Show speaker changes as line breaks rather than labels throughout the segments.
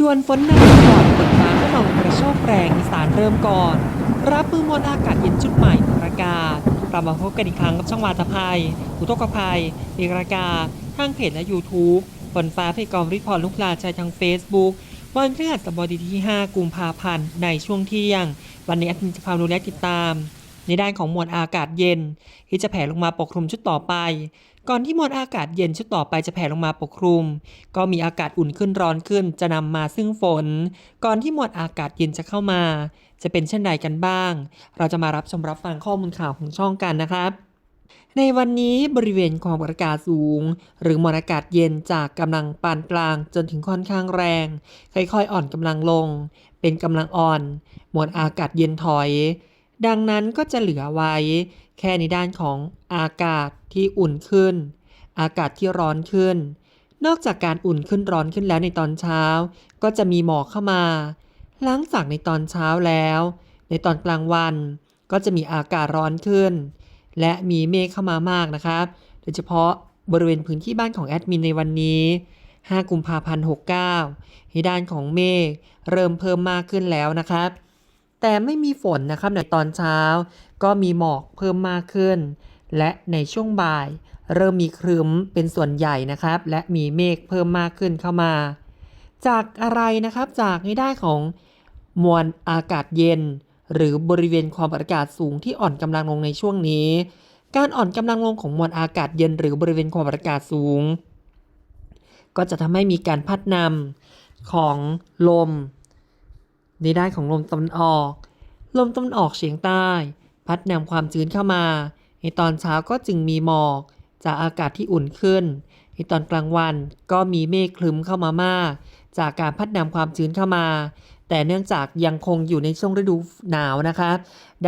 ดวนฝนหนักก่อนฝนฟ้าขนองกระโชกแรงอีสานเริ่มก่อน รับมือมวลอากาศเย็นชุดใหม่ประกาศกลับมาพบกันอีกครั้งกับช่องวาตภัยอุทกภัยเอกรากาทางเพจและ YouTube ฝนฟ้าเพจกองริพรลุกลาชายทาง Facebook วันพฤหัสบดีที่ 5 กุมภาพันธ์ในช่วงเที่ยง วันนี้แอดมินจะพาดูและติดตาม ในด้านของมวลอากาศเย็น ที่จะแผ่ลงมาปกคลุมชุดต่อไป ก่อนที่มวลอากาศเย็นชุดต่อไปจะแผ่ลงมาปกคลุม ก็มีอากาศอุ่นขึ้นร้อนขึ้น จะนำมาซึ่งฝน ก่อนที่มวลอากาศเย็นจะเข้ามา จะเป็นเช่นใดกันบ้าง เราจะมารับชมรับฟังข้อมูลข่าวของช่องกันนะครับในวันนี้บริเวณความกดอากาศสูง หรือมวลอากาศเย็นจากกำลังปานกลางจนถึงค่อนข้างแรง ค่อยๆอ่อนกำลังลง เป็นกำลังอ่อน มวลอากาศเย็นถอย ดังนั้นก็จะเหลือไว้ แค่ในด้านของอากาศที่อุ่นขึ้น อากาศที่ร้อนขึ้น นอกจากการอุ่นขึ้นร้อนขึ้นแล้วในตอนเช้า ก็จะมีหมอกเข้ามา หลังจากในตอนเช้าแล้ว ในตอนกลางวันก็จะมีอากาศร้อนขึ้น และมีเมฆเข้ามามากนะครับ โดยเฉพาะบริเวณพื้นที่บ้านของแอดมินในวันนี้ 5 กุมภาพันธ์ 69ให้ด้านของเมฆเริ่มเพิ่มมากขึ้นแล้วนะครับ แต่ไม่มีฝนนะครับในตอนเช้า ก็มีหมอกเพิ่มมากขึ้น และในช่วงบ่าย เริ่มมีครึ้มเป็นส่วนใหญ่นะครับ และมีเมฆเพิ่มมากขึ้นเข้ามา จากอะไรนะครับจากในด้านของมวลอากาศเย็น หรือบริเวณความกดอากาศสูงที่อ่อนกำลังลงในช่วงนี้ การอ่อนกำลังลงของมวลอากาศเย็น หรือบริเวณความกดอากาศสูง ก็จะทำให้มีการพัดนำของลม ในด้านของลมตะวันออก ลมตะวันออกเฉียงใต้ พัดนำความชื้นเข้ามา ในตอนเช้าก็จึงมีหมอก จากอากาศที่อุ่นขึ้น ในตอนกลางวันก็มีเมฆคลึ้มเข้ามามาก จากการพัดนำความชื้นเข้ามา แต่เนื่องจากยังคงอยู่ในช่วงฤดูหนาวนะคะ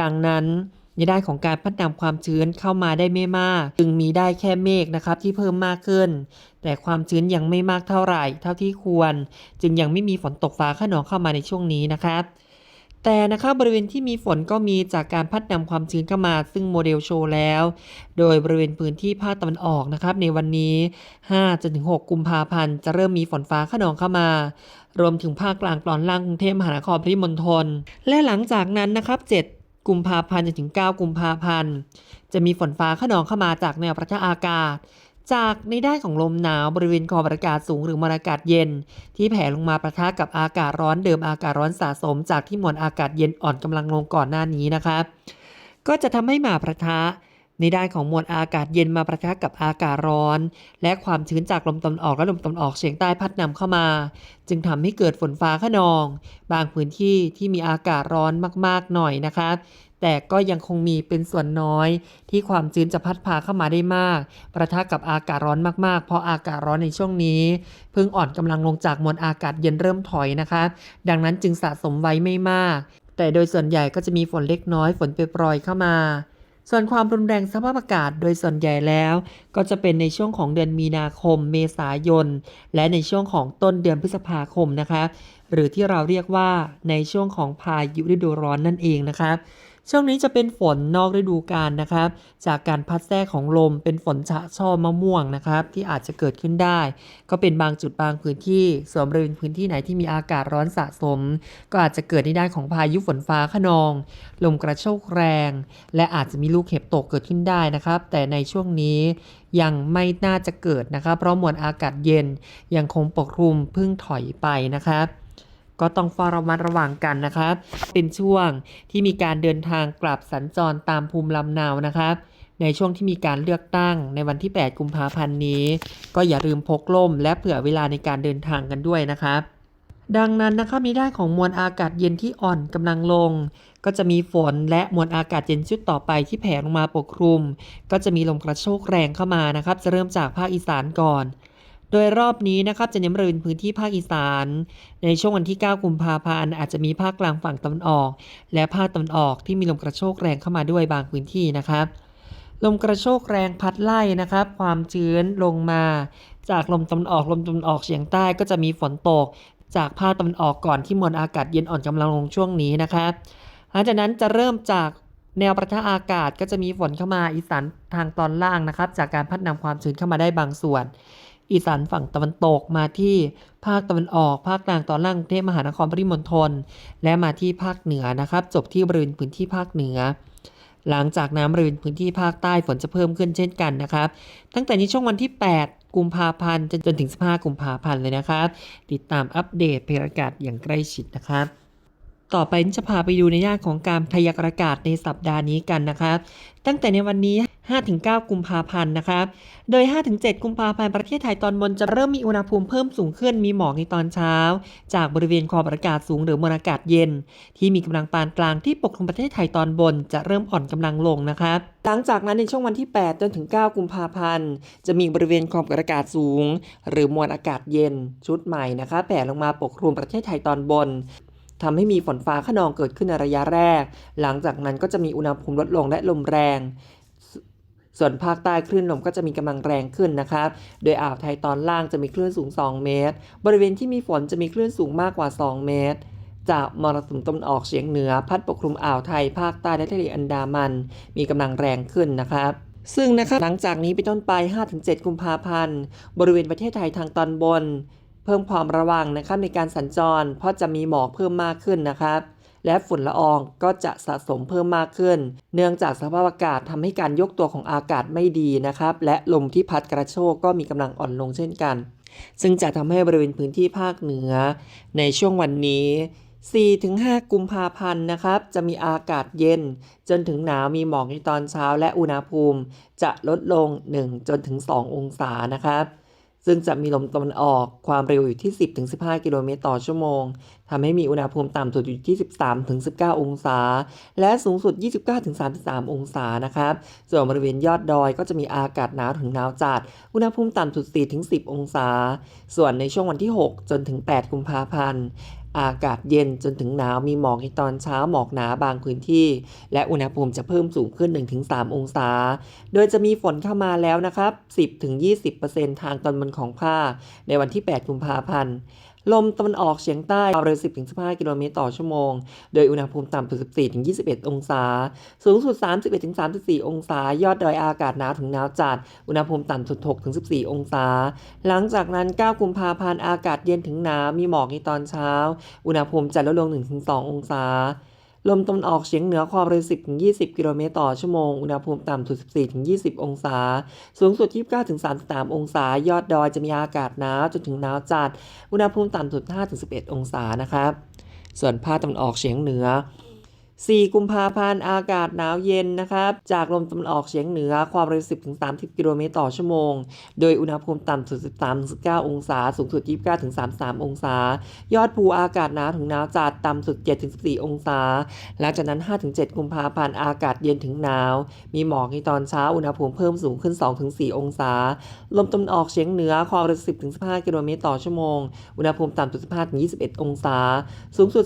ดังนั้น ในด้านของการพัดนำความชื้นเข้ามาได้ไม่มาก จึงมีได้แค่เมฆนะครับที่เพิ่มมากขึ้น แต่ความชื้นยังไม่มากเท่าไหร่ เท่าที่ควร จึงยังไม่มีฝนตกฟ้าขนองเข้ามาในช่วงนี้นะครับแต่นะครับบริเวณที่มีฝนก็มีจากการพัดนำความชื้นเข้ามา ซึ่งโมเดลโชว์แล้ว โดยบริเวณพื้นที่ภาคตะวันออกนะครับ ในวันนี้ 5-6 กุมภาพันธ์จะเริ่มมีฝนฟ้าขนองเข้ามา รวมถึงภาคกลางตอนล่างกรุงเทพมหานครปริมณฑลและหลังจากนั้นนะครับ7 กุมภาพันธ์จนถึง 9 กุมภาพันธ์ จะมีฝนฟ้าขนองเข้ามาจากแนวประทะอากาศ จากในด้านของลมหนาวบริเวณความกดอากาศสูงหรือมวลอากาศเย็น ที่แผ่ลงมาประทะกับอากาศร้อนเดิมอากาศร้อนสะสม จากที่มวลอากาศเย็นอ่อนกำลังลงก่อนหน้านี้นะครับ ก็จะทำให้มาประทะ ในด้านของมวลอากาศเย็นมาประทะกับอากาศร้อน และความชื้นจากลมตะวันออกและลมตะวันออกเฉียงใต้พัดนำเข้ามา จึงทำให้เกิดฝนฟ้าขนอง บางพื้นที่ที่มีอากาศร้อนมากๆหน่อยนะครับแต่ก็ยังคงมีเป็นส่วนน้อย ที่ความชื้นจะพัดพาเข้ามาได้มาก ประทะกับอากาศร้อนมากๆ เพราะอากาศร้อนในช่วงนี้เพิ่งอ่อนกำลังลงจากมวลอากาศเย็นเริ่มถอยนะคะ ดังนั้นจึงสะสมไว้ไม่มาก แต่โดยส่วนใหญ่ก็จะมีฝนเล็กน้อยฝนเปรยเข้ามา ส่วนความรุนแรงสภาพอากาศโดยส่วนใหญ่แล้ว ก็จะเป็นในช่วงของเดือนมีนาคม เมษายน และในช่วงของต้นเดือนพฤษภาคมนะคะ หรือที่เราเรียกว่าในช่วงของพายุฤดูร้อนนั่นเองนะคะ ช่วงนี้จะเป็นฝนนอกฤดูกาลนะครับ จากการพัดแทรกของลมเป็นฝนชะช่อมะม่วงนะครับ ที่อาจจะเกิดขึ้นได้ ก็เป็นบางจุดบางพื้นที่ส่วนบริเวณพื้นที่ไหนที่มีอากาศร้อนสะสม ก็อาจจะเกิดในด้านของพายุฝนฟ้าขนอง ลมกระโชกแรง และอาจจะมีลูกเห็บตกเกิดขึ้นได้นะครับ แต่ในช่วงนี้ยังไม่น่าจะเกิดนะครับ เพราะมวลอากาศเย็นยังคงปกคลุมเพึ่งถอยไปนะครับ ก็ต้องเฝ้าระมัดระวังกันนะครับ เป็นช่วงที่มีการเดินทางกลับสัญจรตามภูมิลำเนานะครับในช่วงที่มีการเลือกตั้งในวันที่ 8 กุมภาพันธ์นี้ ก็อย่าลืมพกล่ม และเผื่อเวลาในการเดินทางกันด้วยนะครับ ดังนั้นนะครับมีได้ของมวลอากาศเย็นที่อ่อนกำลังลง ก็จะมีฝนและมวลอากาศเย็นชุดต่อไปที่แผ่ลงมาปกคลุม ก็จะมีลมกระโชกแรงเข้ามานะครับ จะเริ่มจากภาคอีสานก่อน ดยรอบนี้นะครับจะเน้นบริเวณพื้นที่ภาคอีสาน ในช่วงวันที่ 9 กุมภาพันธ์อาจจะมีภาคกลางฝั่งตะวันออก และภาคตะวันออกที่มีลมกระโชกแรงเข้ามาด้วยบางพื้นที่นะครับลมกระโชกแรงพัดไล่นะครับ ความชื้นลงมา จากลมตะวันออกลมตะวันออกเฉียงใต้ก็จะมีฝนตก จากภาคตะวันออกก่อนที่มวลอากาศเย็นอ่อนกำลังลงช่วงนี้นะครับหลังจากนั้นจะเริ่มจากแนวประทะอากาศก็จะมีฝนเข้ามาอีสานทางตอนล่างนะครับ จากการพัดนำความชื้นเข้ามาได้บางส่วน อีสานฝั่งตะวันตกมาที่ภาคตะวันออกภาคกลางตอนล่างกรุงเทพมหานครปริมณฑลและมาที่ภาคเหนือนะครับ จบที่บริเวณพื้นที่ภาคเหนือ หลังจากนั้นบริเวณพื้นที่ภาคใต้ฝนจะเพิ่มขึ้นเช่นกันนะครับ ตั้งแต่นี้ช่วงวันที่ 8 กุมภาพันธ์จนถึง 15 กุมภาพันธ์เลยนะครับ ติดตามอัปเดตพยากรณอากาศอย่างใกล้ชิดนะครับ ต่อไปจะพาไปดูในย่านของการพยากรณ์อากาศในสัปดาห์นี้กันนะครับตั้งแต่ในวันนี้ 5-9 กุมภาพันธ์นะครับโดย 5-7 กุมภาพันธ์ประเทศไทยตอนบนจะเริ่มมีอุณหภูมิเพิ่มสูงขึ้นมีหมอกในตอนเช้า จากบริเวณความอากาศสูงหรือมวลอากาศเย็น ที่มีกำลังปานกลางที่ปกคลุมประเทศไทยตอนบนจะเริ่มอ่อนกำลังลงนะครับหลังจากนั้นในช่วงวันที่ 8 จนถึง 9 กุมภาพันธ์ จะมีบริเวณความกดอากาศสูง หรือมวลอากาศเย็นชุดใหม่นะคะแผ่ลงมาปกคลุมประเทศไทยตอนบน ทำให้มีฝนฟ้าขนองเกิดขึ้นในระยะแรก หลังจากนั้นก็จะมีอุณหภูมิลดลงและลมแรง ส่วนภาคใต้คลื่นลมก็จะมีกำลังแรงขึ้นนะครับ โดยอ่าวไทยตอนล่างจะมีคลื่นสูง 2 เมตร บริเวณที่มีฝนจะมีคลื่นสูงมากกว่า 2 เมตรจากมรสุมตะวันออกเฉียงเหนือ พัดปกคลุมอ่าวไทยภาคใต้และทะเลอันดามัน มีกำลังแรงขึ้นนะครับ ซึ่งนะครับหลังจากนี้เป็นต้นไป 5-7 กุมภาพันธ์ บริเวณประเทศไทยทางตอนบน เพิ่มความระวังนะครับในการสัญจร เพราะจะมีหมอกเพิ่มมากขึ้นนะครับ และฝุ่นละอองก็จะสะสมเพิ่มมากขึ้น เนื่องจากสภาพอากาศทำให้การยกตัวของอากาศไม่ดีนะครับ และลมที่พัดกระโชกก็มีกำลังอ่อนลงเช่นกัน ซึ่งจะทำให้บริเวณพื้นที่ภาคเหนือ ในช่วงวันนี้4-5 กุมภาพันธ์นะครับ จะมีอากาศเย็น จนถึงหนาวมีหมอกในตอนเช้าและอุณหภูมิ จะลดลง1จนถึง2องศานะครับ ซึ่งจะมีลมตะวันออกความเร็วอยู่ที่ 10-15 กิโลเมตรต่อชั่วโมงทำให้มีอุณหภูมิต่ำสุดอยู่ที่13-19 องศา และสูงสุด 29-33 องศานะครับ ส่วนบริเวณยอดดอยก็จะมีอากาศหนาวถึงหนาวจัด อุณหภูมิต่ำสุด 4-10 องศา ส่วนในช่วงวันที่ 6 จนถึง 8 กุมภาพันธ์ อากาศเย็นจนถึงหนาวมีหมอกในตอนเช้าหมอกหนาบางพื้นที่ และอุณหภูมิจะเพิ่มสูงขึ้น 1-3 องศา โดยจะมีฝนเข้ามาแล้วนะครับ 10-20%ทางตอนบนของภาคในวันที่ 8 กุมภาพันธ์ ลมตะวันออกเฉียงใต้ความเร็ว 10-15 กิโลเมตรต่อชั่วโมง โดยอุณหภูมิต่ำสุด 14-21 องศา สูงสุด 31-34 องศา ยอดดอยอากาศหนาวถึงหนาวจัด อุณหภูมิต่ำสุด 6-14 องศา หลังจากนั้น 9 กุมภาพันธ์ อากาศเย็นถึงหนาว มีหมอกในตอนเช้า อุณหภูมิจะลดลง 1-2 องศา ลมตะวันออกเฉียงเหนือความเร็ว 10-20 กิโลเมตรต่อชั่วโมง อุณหภูมิต่ำสุด 14-20 องศา สูงสุด 29-33 องศา ยอดดอยจะมีอากาศหนาวจนถึงหนาวจัด อุณหภูมิต่ำสุด 5-11 องศานะครับ ส่วนภาคตะวันออกเฉียงเหนือ 4 กุมภาพันธ์อากาศหนาวเย็นนะครับ จากลมตะวันออกเฉียงเหนือความเร็ว 10-30 กิโลเมตรต่อชั่วโมง โดยอุณหภูมิต่ำสุด 13-19 องศา สูงสุด 29-33 องศา ยอดภูอากาศหนาวถึงหนาวจัดต่ำสุด 7-14 องศา หลังจากนั้น 5-7 กุมภาพันธ์อากาศเย็นถึงหนาว มีหมอกในตอนเช้าอุณหภูมิเพิ่มสูงขึ้น 2-4 องศา ลมตะวันออกเฉียงเหนือความเร็ว 10-15 กิโลเมตรต่อชั่วโมง อุณหภูมิต่ำสุด 15-21 องศา สูงสุด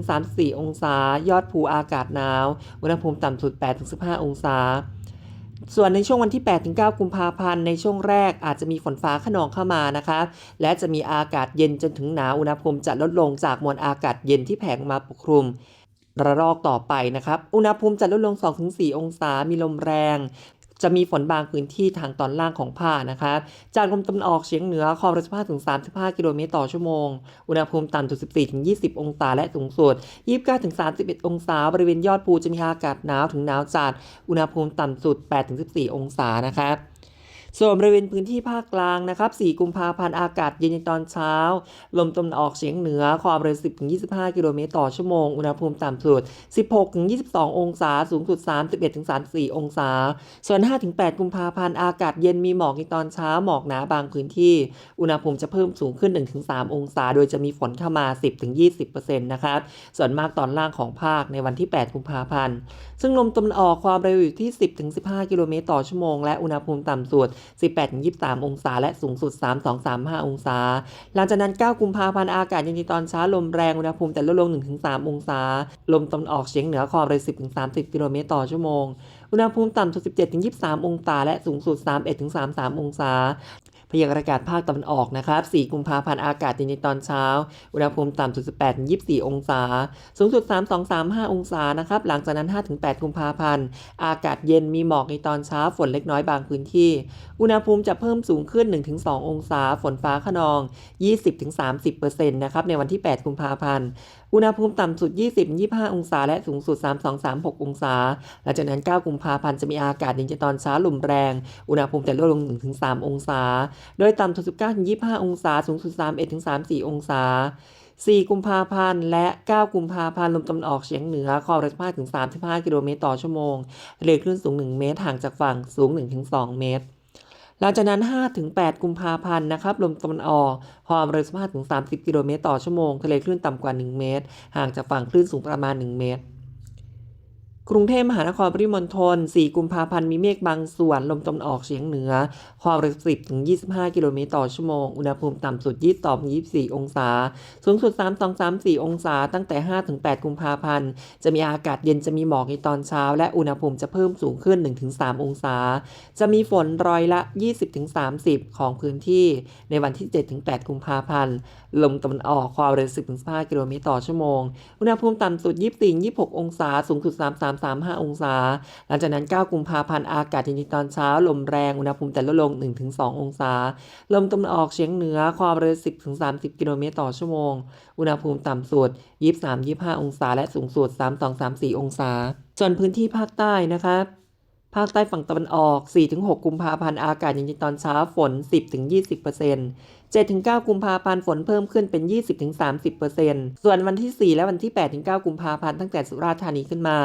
31-34 องศา ยอดภูอากาศหนาว อุณหภูมิต่ำสุด 8-15 องศา ส่วนในช่วงวันที่ 8-9 กุมภาพันธ์ ในช่วงแรกอาจจะมีฝนฟ้าขนองเข้ามานะคะ และจะมีอากาศเย็นจนถึงหนาว อุณหภูมิจะลดลงจากมวลอากาศเย็นที่แผ่มาปกคลุมระลอกต่อไปนะครับ อุณหภูมิจะลดลง 2-4 องศา มีลมแรง จะมีฝนบางพื้นที่ทางตอนล่างของภาคนะครับจากลมตะวันออกเฉียงเหนือความเร็ว5ถึง 35 กิโลเมตรต่อชั่วโมง อุณหภูมิต่ำสุด 14 ถึง 20 องศาและสูงสุด 29 ถึง 31 องศา บริเวณยอดภูจะมีอากาศหนาวถึงหนาวจัด อุณหภูมิต่ำสุด 8 ถึง 14 องศานะครับ ส่วนบริเวณพื้นที่ภาคกลางนะครับ 4 กุมภาพันธ์อากาศเย็นในตอนเช้า ลมตะวันออกเฉียงเหนือ ความเร็ว 10-25 กิโลเมตรต่อชั่วโมง อุณหภูมิต่ำสุด 16-22 องศา สูงสุด 31-34 องศา ส่วน 5-8 กุมภาพันธ์อากาศเย็นมีหมอกในตอนเช้า หมอกหนาบางพื้นที่ อุณหภูมิจะเพิ่มสูงขึ้น 1-3 องศา โดยจะมีฝนเข้ามา 10-20%นะครับ ส่วนมากตอนล่างของภาคในวันที่ 8 กุมภาพันธ์ ซึ่งลมตะวันออกความเร็วอยู่ที่ 10-15 กิโลเมตรต่อชั่วโมง และอุณหภูมิต่ำสุด18-23 องศา และสูงสุด 32-35 องศา หลังจากนั้น 9 กุมภาพันธ์อากาศเย็นในตอนเช้าลมแรงอุณหภูมิแต่ลดลง 1-3 องศา ลมตะวันออกเฉียงเหนือความเร็ว 10-30 กิโลเมตรต่อชั่วโมง อุณหภูมิต่ำสุด 17-23 องศา และสูงสุด 31-33 องศา พยากรณ์อากาศภาคตะวันออกนะครับ 4 กุมภาพันธ์อากาศเย็นในตอนเช้า อุณหภูมิต่ำสุด 18 24 องศา สูงสุด 32 35 องศานะครับ หลังจากนั้น 5-8 กุมภาพันธ์ อากาศเย็นมีหมอกในตอนเช้า ฝนเล็กน้อยบางพื้นที่ อุณหภูมิจะเพิ่มสูงขึ้น 1-2 องศา ฝนฟ้าขนอง 20-30%นะครับ ในวันที่ 8 กุมภาพันธ์ อุณหภูมิต่ำสุด 20-25 องศา และสูงสุด 32-36 องศา หลังจากนั้น 9 กุมภาพันธ์ จะมีอากาศเย็นในตอนเช้าลมแรง อุณหภูมิจะลดลง 1-3 องศาโดยต่ำสุด 19-25 องศา สูงสุด 31-34 องศา 4 กุมภาพันธ์ และ 9 กุมภาพันธ์ ลมตะวันออกเฉียงเหนือ ความเร็ว15ถึง 35 กิโลเมตรต่อชั่วโมงทะเลคลื่นสูง 1 เมตร ห่างจากฝั่ง สูง 1-2 เมตร หลังจากนั้น 5-8 กุมภาพันธ์นะครับ ลมตะวันออก ความเร็ว15ถึง30 กิโลเมตรต่อชั่วโมง ทะเลคลื่นต่ำกว่า 1 เมตร ห่างจากฝั่ง คลื่นสูงประมาณ 1 เมตร กรุงเทพมหานครปริมณฑล 4 กุมภาพันธ์ มีเมฆบางส่วน ลมตะวันออกเฉียงเหนือ ความเร็ว 10 ถึง 25 กิโลเมตรต่อชั่วโมง อุณหภูมิต่ำสุด 22-24 องศา สูงสุด 32 34 องศา ตั้งแต่ 5 ถึง 8 กุมภาพันธ์ จะมีอากาศเย็นจะมีหมอกในตอนเช้า และอุณหภูมิจะเพิ่มสูงขึ้น 1 ถึง 3 องศา จะมีฝนร้อยละ 20 ถึง 30 ของพื้นที่ ในวันที่ 7 ถึง 8 กุมภาพันธ์ ลมตะวันออก ความเร็ว 10 ถึง 15 กิโลเมตรต่อชั่วโมง อุณหภูมิต่ำสุด 24 26 องศา สูงสุด 33 35 องศา หลังจากนั้น 9 กุมภาพันธ์อากาศเย็นตอนเช้า ลมแรงอุณหภูมิจะลดลง 1-2 องศา ลมตะวันออกเฉียงเหนือความเร็ว 10-30 กิโลเมตรต่อชั่วโมง อุณหภูมิต่ำสุด 23-25 องศา และสูงสุด 32-34 องศา ส่วนพื้นที่ภาคใต้นะครับภาคใต้ฝั่งตะวันออก 4-6 กุมภาพันธ์ อากาศเย็นตอนเช้า ฝน 10-20% 7-9 กุมภาพันธ์ฝนเพิ่มขึ้นเป็น 20-30%ส่วนวันที่ 4 และวันที่ 8-9 กุมภาพันธ์ตั้งแต่สุราษฎร์ธานีขึ้นมา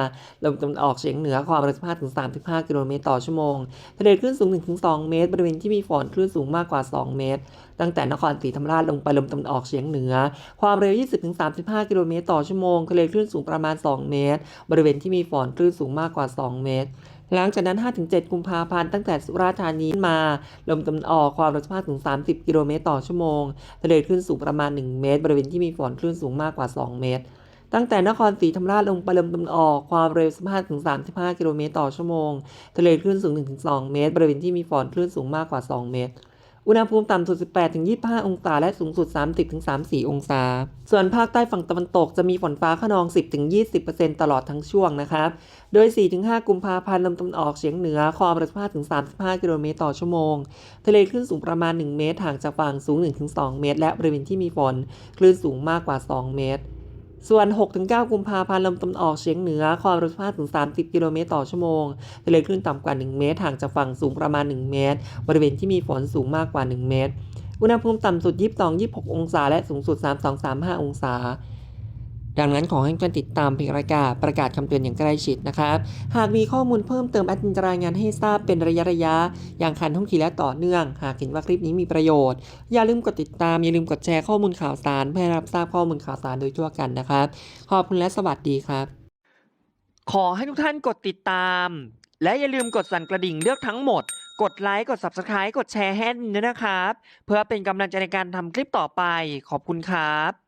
ลมตะวันออกเฉียงเหนือความเร็ว15-35 กิโลเมตรต่อชั่วโมงทะเลคลื่นสูง 1-2 เมตร บริเวณที่มีฝนคลื่นสูงมากกว่า 2 เมตร ตั้งแต่นครศรีธรรมราชลงไปลมตะวันออกเฉียงเหนือ ความเร็ว 20-35 กิโลเมตรต่อชั่วโมงทะเลคลื่นสูงประมาณ 2 เมตร บริเวณที่มีฝนคลื่นสูงมากกว่า 2 เมตร หลังจากนั้น 5-7 กุมภาพันธ์ตั้งแต่สุราษฎร์ธานีมา ลมตะวันออกความเร็ว15-30 กิโลเมตรต่อชั่วโมงทะเลคลื่นสูงประมาณ 1 เมตร บริเวณที่มีฝนคลื่นสูงมากกว่า 2 เมตรตั้งแต่นครศรีธรรมราชลงไปลมตะวันออกความเร็ว 15-35 กิโลเมตรต่อชั่วโมง ทะเลคลื่นสูง 1-2 เมตร บริเวณที่มีฝนคลื่นสูงมากกว่า 2 เมตร อุณหภูมิต่ำสุด 18-25 องศา และสูงสุด 30-34 องศา ส่วนภาคใต้ฝั่งตะวันตกจะมีฝนฟ้าขนอง 10-20%ตลอดทั้งช่วงนะครับ โดย 4-5 กุมภาพันธ์ลมตะวันออกเฉียงเหนือ ความเร็ว15-35 กิโลเมตรต่อชั่วโมง ทะเลคลื่นสูงประมาณ 1 เมตรห่างจากฝั่งสูง 1-2 เมตร และบริเวณที่มีฝนคลื่นสูงมากกว่า 2 เมตร ส่วน 6-9 กุมภาพันธ์ลมตะวันออกเฉียงเหนือ ความเร็ว15-30 กิโลเมตรต่อชั่วโมงทะเลคลื่นต่ำกว่า 1 เมตรห่างจากฝั่งสูงประมาณ 1 เมตร บริเวณที่มีฝนสูงมากกว่า 1 เมตร อุณหภูมิต่ำสุด 22-26 องศา และสูงสุด 32-35 องศา ดังนั้นขอให้ทุกท่านติดตามเพจรายการประกาศคำเตือนอย่างใกล้ชิดนะครับ หากมีข้อมูลเพิ่มเติมแอดมินจะรายงานให้ทราบเป็นระยะระยะๆอย่างคันท่องทีและต่อเนื่อง หากเห็นว่าคลิปนี้มีประโยชน์ อย่าลืมกดติดตาม อย่าลืมกดแชร์ข้อมูลข่าวสารเพื่อรับทราบข้อมูลข่าวสารโดยทั่วกันนะครับ ขอบคุณและสวัสดีครับ ขอให้ทุกท่านกดติดตาม และอย่าลืมกดสั่นกระดิ่งเลือกทั้งหมด กดไลค์ กด Subscribe กดแชร์ให้ด้วยนะครับ เพื่อเป็นกำลังใจในการทำคลิปต่อไป ขอบคุณครับ